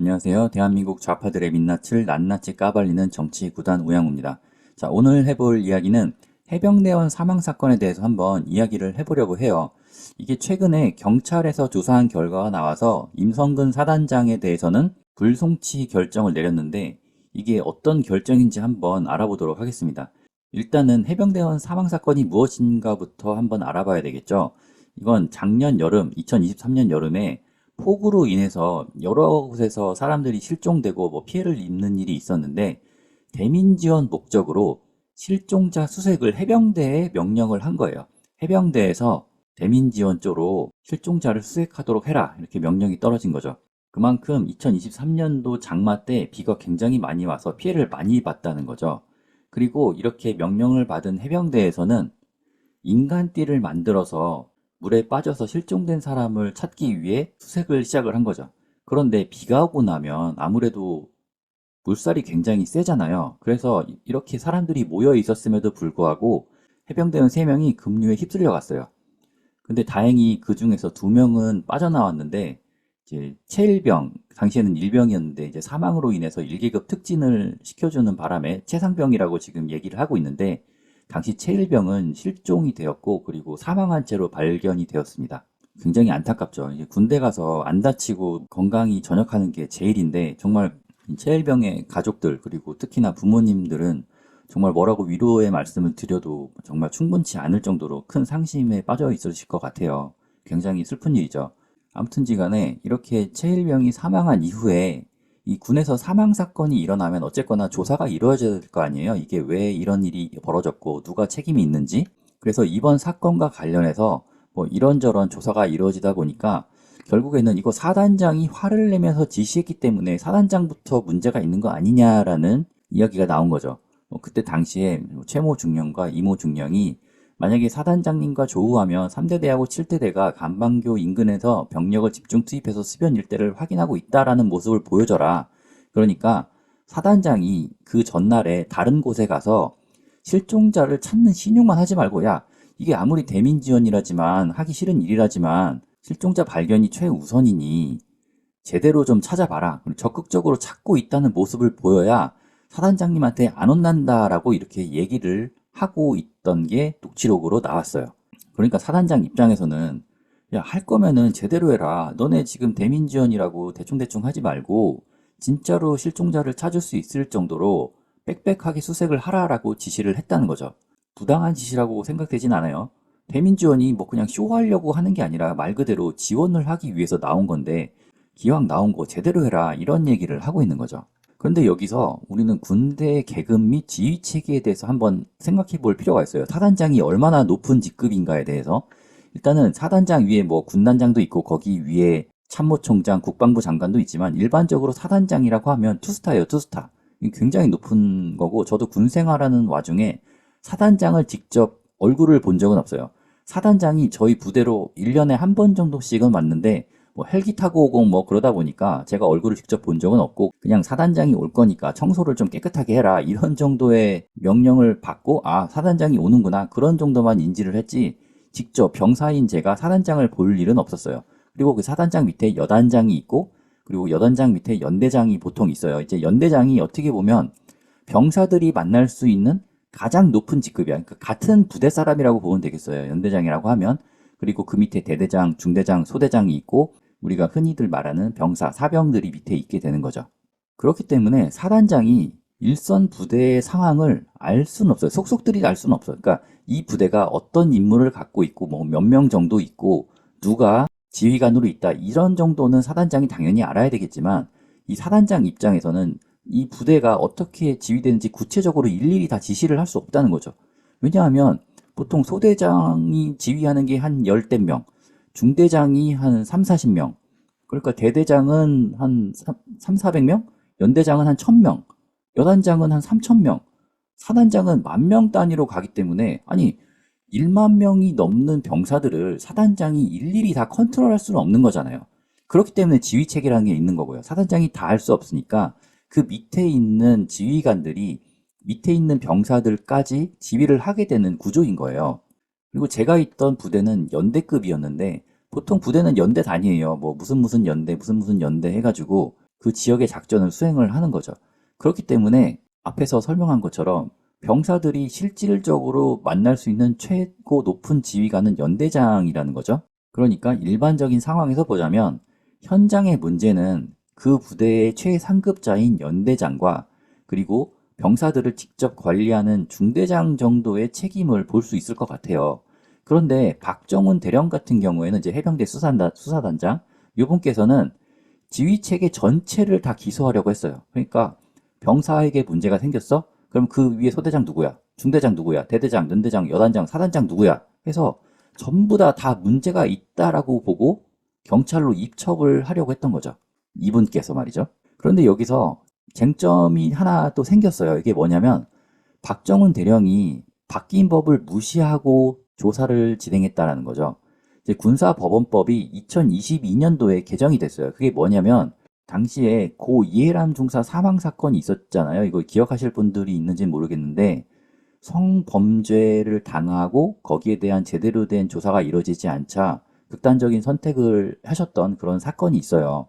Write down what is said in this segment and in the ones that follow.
안녕하세요. 대한민국 좌파들의 민낯을 낱낱이 까발리는 정치 구단 우양우입니다. 자, 오늘 해볼 이야기는 해병대원 사망 사건에 대해서 한번 이야기를 해보려고 해요. 이게 최근에 경찰에서 조사한 결과가 나와서 임성근 사단장에 대해서는 불송치 결정을 내렸는데 이게 어떤 결정인지 한번 알아보도록 하겠습니다. 일단은 해병대원 사망 사건이 무엇인가부터 한번 알아봐야 되겠죠. 이건 작년 여름, 2023년 여름에 폭우로 인해서 여러 곳에서 사람들이 실종되고 뭐 피해를 입는 일이 있었는데 대민 지원 목적으로 실종자 수색을 해병대에 명령을 한 거예요. 해병대에서 대민 지원 쪽으로 실종자를 수색하도록 해라 이렇게 명령이 떨어진 거죠. 그만큼 2023년도 장마 때 비가 굉장히 많이 와서 피해를 많이 봤다는 거죠. 그리고 이렇게 명령을 받은 해병대에서는 인간띠를 만들어서 물에 빠져서 실종된 사람을 찾기 위해 수색을 시작을 한 거죠. 그런데 비가 오고 나면 아무래도 물살이 굉장히 세잖아요. 그래서 이렇게 사람들이 모여 있었음에도 불구하고 해병대원 3명이 급류에 휩쓸려 갔어요. 근데 다행히 그 중에서 2명은 빠져나왔는데 이제 체일병, 당시에는 일병이었는데 이제 사망으로 인해서 1계급 특진을 시켜주는 바람에 최상병이라고 지금 얘기를 하고 있는데 당시 체일병은 실종이 되었고 그리고 사망한 채로 발견이 되었습니다. 굉장히 안타깝죠. 군대 가서 안 다치고 건강히 전역하는 게 제일인데 정말 체일병의 가족들 그리고 특히나 부모님들은 정말 뭐라고 위로의 말씀을 드려도 정말 충분치 않을 정도로 큰 상심에 빠져 있으실 것 같아요. 굉장히 슬픈 일이죠. 아무튼지 간에 이렇게 체일병이 사망한 이후에 이 군에서 사망 사건이 일어나면 어쨌거나 조사가 이루어져야 될 거 아니에요. 이게 왜 이런 일이 벌어졌고 누가 책임이 있는지. 그래서 이번 사건과 관련해서 뭐 이런저런 조사가 이루어지다 보니까 결국에는 이거 사단장이 화를 내면서 지시했기 때문에 사단장부터 문제가 있는 거 아니냐라는 이야기가 나온 거죠. 뭐 그때 당시에 최모 중령과 이모 중령이 만약에 사단장님과 조우하면 3대 대하고 7대 대가 간방교 인근에서 병력을 집중 투입해서 수변 일대를 확인하고 있다라는 모습을 보여줘라. 그러니까 사단장이 그 전날에 다른 곳에 가서 실종자를 찾는 신용만 하지 말고 야 이게 아무리 대민 지원이라지만 하기 싫은 일이라지만 실종자 발견이 최우선이니 제대로 좀 찾아봐라. 적극적으로 찾고 있다는 모습을 보여야 사단장님한테 안 혼난다라고 이렇게 얘기를 하고 있던 게 녹취록으로 나왔어요. 그러니까 사단장 입장에서는 야, 할 거면은 제대로 해라. 너네 지금 대민 지원이라고 대충대충 하지 말고 진짜로 실종자를 찾을 수 있을 정도로 빽빽하게 수색을 하라라고 지시를 했다는 거죠. 부당한 지시라고 생각되진 않아요. 대민 지원이 뭐 그냥 쇼하려고 하는 게 아니라 말 그대로 지원을 하기 위해서 나온 건데 기왕 나온 거 제대로 해라 이런 얘기를 하고 있는 거죠. 그런데 여기서 우리는 군대 계급 및 지휘 체계에 대해서 한번 생각해 볼 필요가 있어요. 사단장이 얼마나 높은 직급인가에 대해서 일단은 사단장 위에 뭐 군단장도 있고 거기 위에 참모총장, 국방부 장관도 있지만 일반적으로 사단장이라고 하면 투스타예요, 투스타. 굉장히 높은 거고 저도 군 생활하는 와중에 사단장을 직접 얼굴을 본 적은 없어요. 사단장이 저희 부대로 1년에 한 번 정도씩은 왔는데 뭐 헬기 타고 오고 뭐 그러다 보니까 제가 얼굴을 직접 본 적은 없고 그냥 사단장이 올 거니까 청소를 좀 깨끗하게 해라 이런 정도의 명령을 받고 아 사단장이 오는구나 그런 정도만 인지를 했지 직접 병사인 제가 사단장을 볼 일은 없었어요. 그리고 그 사단장 밑에 여단장이 있고 그리고 여단장 밑에 연대장이 보통 있어요. 이제 연대장이 어떻게 보면 병사들이 만날 수 있는 가장 높은 직급이야. 그러니까 같은 부대 사람이라고 보면 되겠어요. 연대장이라고 하면. 그리고 그 밑에 대대장, 중대장, 소대장이 있고 우리가 흔히들 말하는 병사, 사병들이 밑에 있게 되는 거죠. 그렇기 때문에 사단장이 일선 부대의 상황을 알 수는 없어요. 속속들이 알 수는 없어요. 그러니까 이 부대가 어떤 임무를 갖고 있고 뭐 몇 명 정도 있고 누가 지휘관으로 있다 이런 정도는 사단장이 당연히 알아야 되겠지만 이 사단장 입장에서는 이 부대가 어떻게 지휘되는지 구체적으로 일일이 다 지시를 할 수 없다는 거죠. 왜냐하면 보통 소대장이 지휘하는 게 한 열댓 명, 중대장이 한 3, 40명, 그러니까 대대장은 한 3, 400명, 연대장은 한 1000명, 여단장은 한 3000명, 사단장은 만 명 단위로 가기 때문에 아니 1만 명이 넘는 병사들을 사단장이 일일이 다 컨트롤할 수는 없는 거잖아요. 그렇기 때문에 지휘 체계라는 게 있는 거고요. 사단장이 다 할 수 없으니까 그 밑에 있는 지휘관들이 밑에 있는 병사들까지 지휘를 하게 되는 구조인 거예요. 그리고 제가 있던 부대는 연대급이었는데 보통 부대는 연대 단위예요. 뭐 무슨 무슨 연대, 무슨 무슨 연대 해가지고 그 지역의 작전을 수행을 하는 거죠. 그렇기 때문에 앞에서 설명한 것처럼 병사들이 실질적으로 만날 수 있는 최고 높은 지휘관은 연대장이라는 거죠. 그러니까 일반적인 상황에서 보자면 현장의 문제는 그 부대의 최상급자인 연대장과 그리고 병사들을 직접 관리하는 중대장 정도의 책임을 볼 수 있을 것 같아요. 그런데 박정훈 대령 같은 경우에는 이제 해병대 수사단, 수사단장 이분께서는 지휘 체계 전체를 다 기소하려고 했어요. 그러니까 병사에게 문제가 생겼어? 그럼 그 위에 소대장 누구야? 중대장 누구야? 대대장, 연대장, 여단장, 사단장 누구야? 해서 전부 다다 문제가 있다라고 보고 경찰로 입첩을 하려고 했던 거죠. 이분께서 말이죠. 그런데 여기서 쟁점이 하나 또 생겼어요. 이게 뭐냐면 박정훈 대령이 바뀐 법을 무시하고 조사를 진행했다라는 거죠. 이제 군사법원법이 2022년도에 개정이 됐어요. 그게 뭐냐면 당시에 고 이해람 중사 사망 사건이 있었잖아요. 이거 기억하실 분들이 있는지는 모르겠는데 성범죄를 당하고 거기에 대한 제대로 된 조사가 이루어지지 않자 극단적인 선택을 하셨던 그런 사건이 있어요.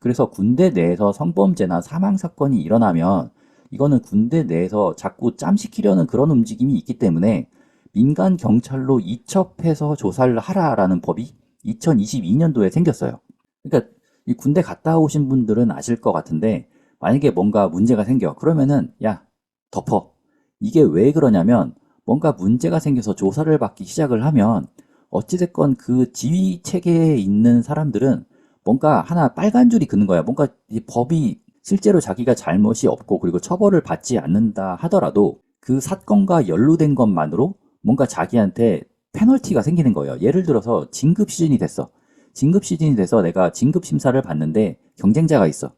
그래서 군대 내에서 성범죄나 사망 사건이 일어나면 이거는 군대 내에서 자꾸 짬시키려는 그런 움직임이 있기 때문에 민간 경찰로 이첩해서 조사를 하라라는 법이 2022년도에 생겼어요. 그러니까 이 군대 갔다 오신 분들은 아실 것 같은데 만약에 뭔가 문제가 생겨 그러면은 야 덮어 이게 왜 그러냐면 뭔가 문제가 생겨서 조사를 받기 시작을 하면 어찌됐건 그 지휘 체계에 있는 사람들은 뭔가 하나 빨간 줄이 긋는 거야. 뭔가 이 법이 실제로 자기가 잘못이 없고 그리고 처벌을 받지 않는다 하더라도 그 사건과 연루된 것만으로 뭔가 자기한테 페널티가 생기는 거예요. 예를 들어서 진급 시즌이 됐어. 진급 시즌이 돼서 내가 진급 심사를 받는데 경쟁자가 있어.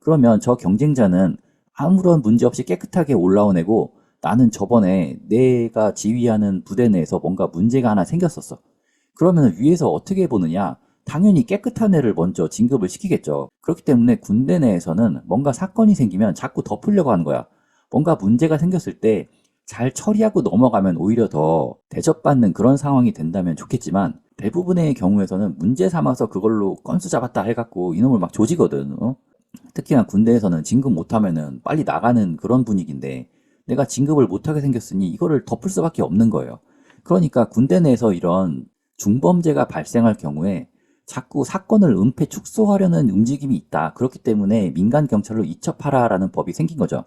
그러면 저 경쟁자는 아무런 문제 없이 깨끗하게 올라온 애고 나는 저번에 내가 지휘하는 부대 내에서 뭔가 문제가 하나 생겼었어. 그러면 위에서 어떻게 보느냐? 당연히 깨끗한 애를 먼저 진급을 시키겠죠. 그렇기 때문에 군대 내에서는 뭔가 사건이 생기면 자꾸 덮으려고 하는 거야. 뭔가 문제가 생겼을 때 잘 처리하고 넘어가면 오히려 더 대접받는 그런 상황이 된다면 좋겠지만 대부분의 경우에서는 문제 삼아서 그걸로 건수 잡았다 해갖고 이놈을 막 조지거든. 어? 특히나 군대에서는 진급 못하면은 빨리 나가는 그런 분위기인데 내가 진급을 못하게 생겼으니 이거를 덮을 수밖에 없는 거예요. 그러니까 군대 내에서 이런 중범죄가 발생할 경우에 자꾸 사건을 은폐 축소하려는 움직임이 있다. 그렇기 때문에 민간 경찰로 이첩하라라는 법이 생긴 거죠.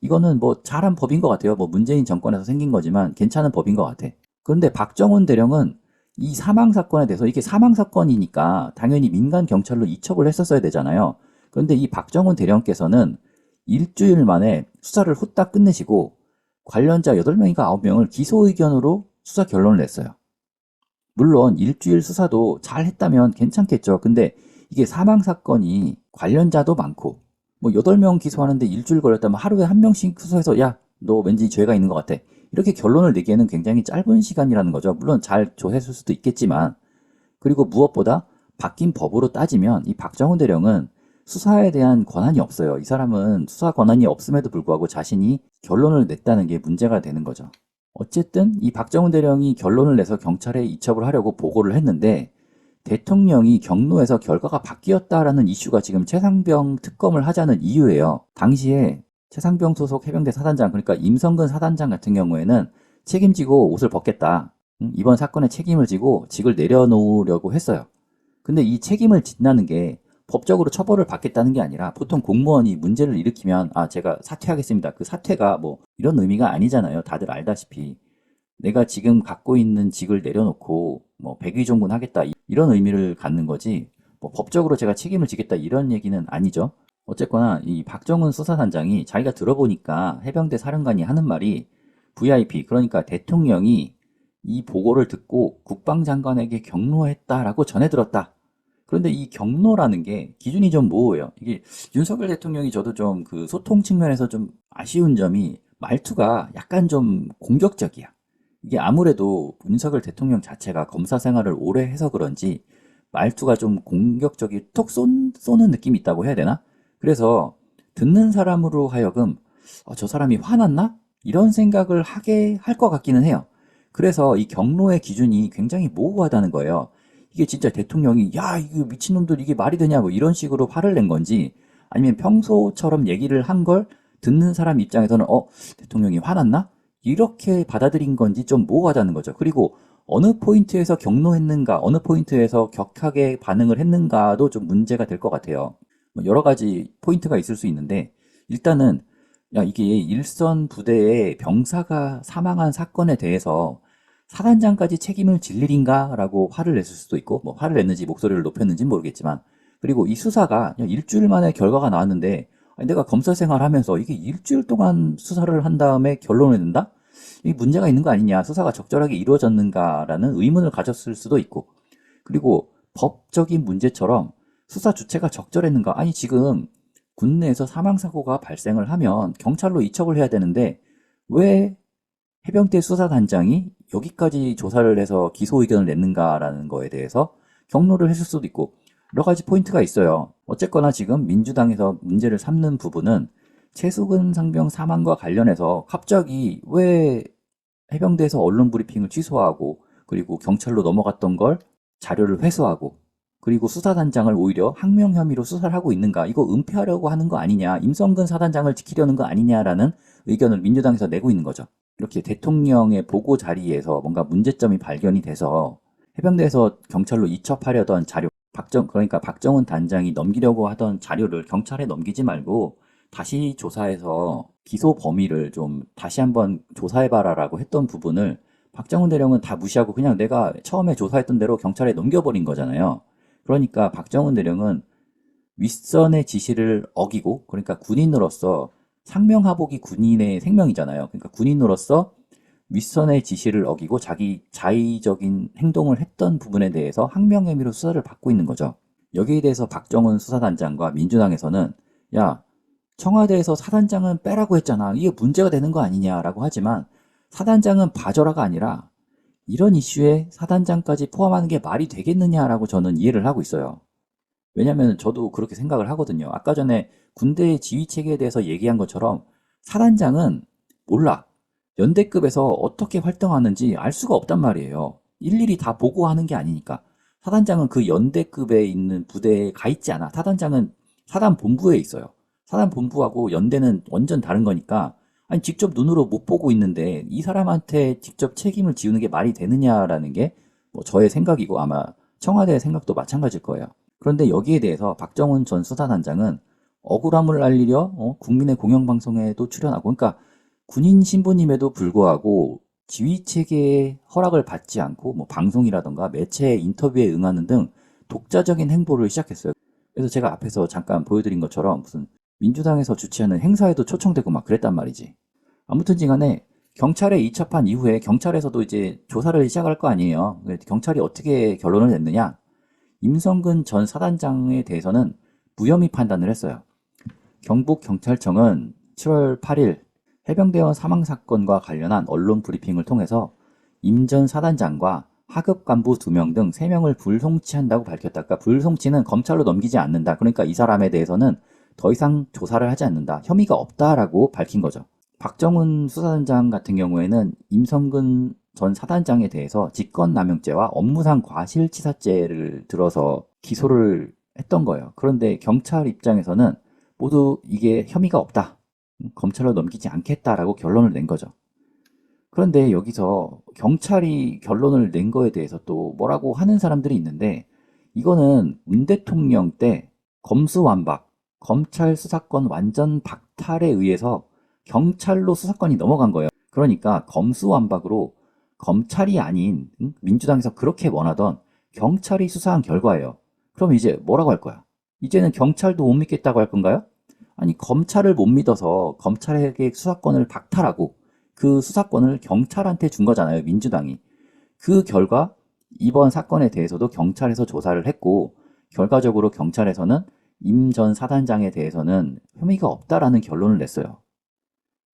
이거는 뭐 잘한 법인 것 같아요. 뭐 문재인 정권에서 생긴 거지만 괜찮은 법인 것 같아. 그런데 박정훈 대령은 이 사망 사건에 대해서 이게 사망 사건이니까 당연히 민간 경찰로 이첩을 했었어야 되잖아요. 그런데 이 박정훈 대령께서는 일주일 만에 수사를 후딱 끝내시고 관련자 8명인가 9명을 기소 의견으로 수사 결론을 냈어요. 물론 일주일 수사도 잘 했다면 괜찮겠죠. 근데 이게 사망 사건이 관련자도 많고 뭐 8명 기소하는데 일주일 걸렸다면 하루에 한 명씩 수사해서 야, 너 왠지 죄가 있는 것 같아. 이렇게 결론을 내기에는 굉장히 짧은 시간이라는 거죠. 물론 잘 조사했을 수도 있겠지만 그리고 무엇보다 바뀐 법으로 따지면 이 박정훈 대령은 수사에 대한 권한이 없어요. 이 사람은 수사 권한이 없음에도 불구하고 자신이 결론을 냈다는 게 문제가 되는 거죠. 어쨌든 이 박정훈 대령이 결론을 내서 경찰에 이첩을 하려고 보고를 했는데 대통령이 경로에서 결과가 바뀌었다라는 이슈가 지금 최상병 특검을 하자는 이유예요. 당시에 최상병 소속 해병대 사단장 그러니까 임성근 사단장 같은 경우에는 책임지고 옷을 벗겠다. 응? 이번 사건에 책임을 지고 직을 내려놓으려고 했어요. 근데 이 책임을 짓나는 게 법적으로 처벌을 받겠다는 게 아니라 보통 공무원이 문제를 일으키면 아 제가 사퇴하겠습니다. 그 사퇴가 뭐 이런 의미가 아니잖아요. 다들 알다시피 내가 지금 갖고 있는 직을 내려놓고 뭐 백의종군 하겠다 이런 의미를 갖는 거지 뭐 법적으로 제가 책임을 지겠다 이런 얘기는 아니죠. 어쨌거나 이 박정훈 수사단장이 자기가 들어보니까 해병대 사령관이 하는 말이 VIP 그러니까 대통령이 이 보고를 듣고 국방장관에게 경로했다라고 전해 들었다. 그런데 이 경로라는 게 기준이 좀 모호해요. 이게 윤석열 대통령이 저도 좀 그 소통 측면에서 좀 아쉬운 점이 말투가 약간 좀 공격적이야. 이게 아무래도 윤석열 대통령 자체가 검사 생활을 오래 해서 그런지 말투가 좀 공격적이 톡 쏜, 쏘는 느낌이 있다고 해야 되나? 그래서 듣는 사람으로 하여금 어, 저 사람이 화났나? 이런 생각을 하게 할 것 같기는 해요. 그래서 이 경로의 기준이 굉장히 모호하다는 거예요. 이게 진짜 대통령이 야 이거 미친놈들 이게 말이 되냐 뭐 이런 식으로 화를 낸 건지 아니면 평소처럼 얘기를 한 걸 듣는 사람 입장에서는 어, 대통령이 화났나? 이렇게 받아들인 건지 좀 모호하다는 거죠. 그리고 어느 포인트에서 경로했는가, 어느 포인트에서 격하게 반응을 했는가도 좀 문제가 될 것 같아요. 뭐 여러 가지 포인트가 있을 수 있는데, 일단은, 야, 이게 일선 부대의 병사가 사망한 사건에 대해서 사단장까지 책임을 질 일인가? 라고 화를 냈을 수도 있고, 뭐 화를 냈는지 목소리를 높였는지 모르겠지만, 그리고 이 수사가 일주일 만에 결과가 나왔는데, 내가 검사 생활 하면서 이게 일주일 동안 수사를 한 다음에 결론을 낸다? 이 문제가 있는 거 아니냐, 수사가 적절하게 이루어졌는가라는 의문을 가졌을 수도 있고, 그리고 법적인 문제처럼 수사 주체가 적절했는가? 아니, 지금 군내에서 사망사고가 발생을 하면 경찰로 이첩을 해야 되는데, 왜 해병대 수사단장이 여기까지 조사를 해서 기소 의견을 냈는가라는 거에 대해서 경로를 했을 수도 있고, 여러 가지 포인트가 있어요. 어쨌거나 지금 민주당에서 문제를 삼는 부분은 최수근 상병 사망과 관련해서 갑자기 왜 해병대에서 언론 브리핑을 취소하고 그리고 경찰로 넘어갔던 걸 자료를 회수하고 그리고 수사단장을 오히려 항명 혐의로 수사를 하고 있는가 이거 은폐하려고 하는 거 아니냐 임성근 사단장을 지키려는 거 아니냐라는 의견을 민주당에서 내고 있는 거죠. 이렇게 대통령의 보고 자리에서 뭔가 문제점이 발견이 돼서 해병대에서 경찰로 이첩하려던 자료 박정 그러니까 박정훈 단장이 넘기려고 하던 자료를 경찰에 넘기지 말고 다시 조사해서 기소 범위를 좀 다시 한번 조사해봐라라고 했던 부분을 박정훈 대령은 다 무시하고 그냥 내가 처음에 조사했던 대로 경찰에 넘겨버린 거잖아요. 그러니까 박정훈 대령은 윗선의 지시를 어기고 그러니까 군인으로서 상명하복이 군인의 생명이잖아요. 그러니까 군인으로서 윗선의 지시를 어기고 자기 자의적인 행동을 했던 부분에 대해서 항명 혐의로 수사를 받고 있는 거죠. 여기에 대해서 박정훈 수사단장과 민주당에서는 야 청와대에서 사단장은 빼라고 했잖아. 이게 문제가 되는 거 아니냐라고 하지만 사단장은 봐줘라가 아니라 이런 이슈에 사단장까지 포함하는 게 말이 되겠느냐라고 저는 이해를 하고 있어요. 왜냐면 저도 그렇게 생각을 하거든요. 아까 전에 군대의 지휘 체계에 대해서 얘기한 것처럼 사단장은 몰라. 연대급에서 어떻게 활동하는지 알 수가 없단 말이에요. 일일이 다 보고하는 게 아니니까. 사단장은 그 연대급에 있는 부대에 가 있지 않아. 사단장은 사단 본부에 있어요. 사단 본부하고 연대는 완전 다른 거니까 아니 직접 눈으로 못 보고 있는데 이 사람한테 직접 책임을 지우는 게 말이 되느냐라는 게 뭐 저의 생각이고 아마 청와대의 생각도 마찬가지일 거예요. 그런데 여기에 대해서 박정훈 전 수사단장은 억울함을 알리려 어, 국민의 공영방송에도 출연하고 그러니까 군인 신분임에도 불구하고 지휘 체계의 허락을 받지 않고 뭐 방송이라던가 매체 인터뷰에 응하는 등 독자적인 행보를 시작했어요. 그래서 제가 앞에서 잠깐 보여드린 것처럼 무슨 민주당에서 주최하는 행사에도 초청되고 막 그랬단 말이지. 아무튼지 간에 경찰에 이첩한 이후에 경찰에서도 이제 조사를 시작할 거 아니에요. 경찰이 어떻게 결론을 냈느냐? 임성근 전 사단장에 대해서는 무혐의 판단을 했어요. 경북경찰청은 7월 8일 해병대원 사망 사건과 관련한 언론 브리핑을 통해서 임 전 사단장과 하급 간부 2명 등 3명을 불송치한다고 밝혔다. 그러니까 불송치는 검찰로 넘기지 않는다. 그러니까 이 사람에 대해서는 더 이상 조사를 하지 않는다. 혐의가 없다라고 밝힌 거죠. 박정훈 수사단장 같은 경우에는 임성근 전 사단장에 대해서 직권남용죄와 업무상 과실치사죄를 들어서 기소를 했던 거예요. 그런데 경찰 입장에서는 모두 이게 혐의가 없다. 검찰로 넘기지 않겠다라고 결론을 낸 거죠. 그런데 여기서 경찰이 결론을 낸 거에 대해서 또 뭐라고 하는 사람들이 있는데 이거는 문 대통령 때 검수완박, 검찰 수사권 완전 박탈에 의해서 경찰로 수사권이 넘어간 거예요. 그러니까 검수완박으로 검찰이 아닌 응? 민주당에서 그렇게 원하던 경찰이 수사한 결과예요. 그럼 이제 뭐라고 할 거야? 이제는 경찰도 못 믿겠다고 할 건가요? 아니 검찰을 못 믿어서 검찰에게 수사권을 박탈하고 그 수사권을 경찰한테 준 거잖아요. 민주당이. 그 결과 이번 사건에 대해서도 경찰에서 조사를 했고 결과적으로 경찰에서는 임 전 사단장에 대해서는 혐의가 없다라는 결론을 냈어요.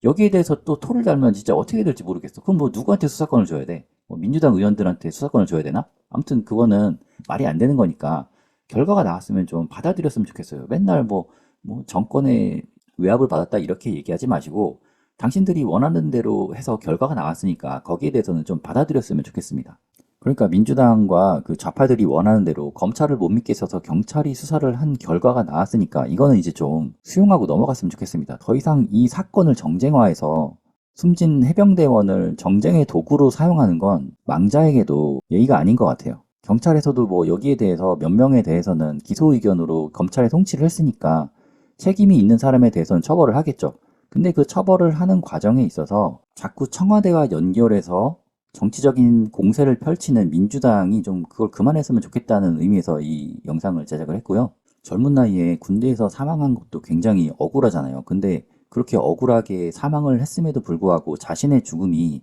여기에 대해서 또 토를 달면 진짜 어떻게 될지 모르겠어. 그럼 뭐 누구한테 수사권을 줘야 돼? 뭐 민주당 의원들한테 수사권을 줘야 되나? 아무튼 그거는 말이 안 되는 거니까 결과가 나왔으면 좀 받아들였으면 좋겠어요. 맨날 뭐, 뭐 정권의 외압을 받았다 이렇게 얘기하지 마시고 당신들이 원하는 대로 해서 결과가 나왔으니까 거기에 대해서는 좀 받아들였으면 좋겠습니다. 그러니까 민주당과 그 좌파들이 원하는 대로 검찰을 못 믿겠어서 경찰이 수사를 한 결과가 나왔으니까 이거는 이제 좀 수용하고 넘어갔으면 좋겠습니다. 더 이상 이 사건을 정쟁화해서 숨진 해병대원을 정쟁의 도구로 사용하는 건 망자에게도 예의가 아닌 것 같아요. 경찰에서도 뭐 여기에 대해서 몇 명에 대해서는 기소 의견으로 검찰에 송치를 했으니까 책임이 있는 사람에 대해서는 처벌을 하겠죠. 근데 그 처벌을 하는 과정에 있어서 자꾸 청와대와 연결해서 정치적인 공세를 펼치는 민주당이 좀 그걸 그만했으면 좋겠다는 의미에서 이 영상을 제작을 했고요. 젊은 나이에 군대에서 사망한 것도 굉장히 억울하잖아요. 근데 그렇게 억울하게 사망을 했음에도 불구하고 자신의 죽음이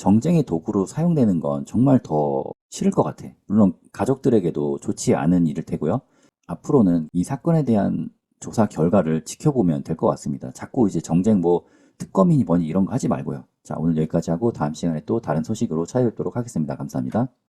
정쟁의 도구로 사용되는 건 정말 더 싫을 것 같아. 물론 가족들에게도 좋지 않은 일일 테고요. 앞으로는 이 사건에 대한 조사 결과를 지켜보면 될 것 같습니다. 자꾸 이제 정쟁 뭐 특검이니 뭐니 이런 거 하지 말고요. 자, 오늘 여기까지 하고 다음 시간에 또 다른 소식으로 찾아뵙도록 하겠습니다. 감사합니다.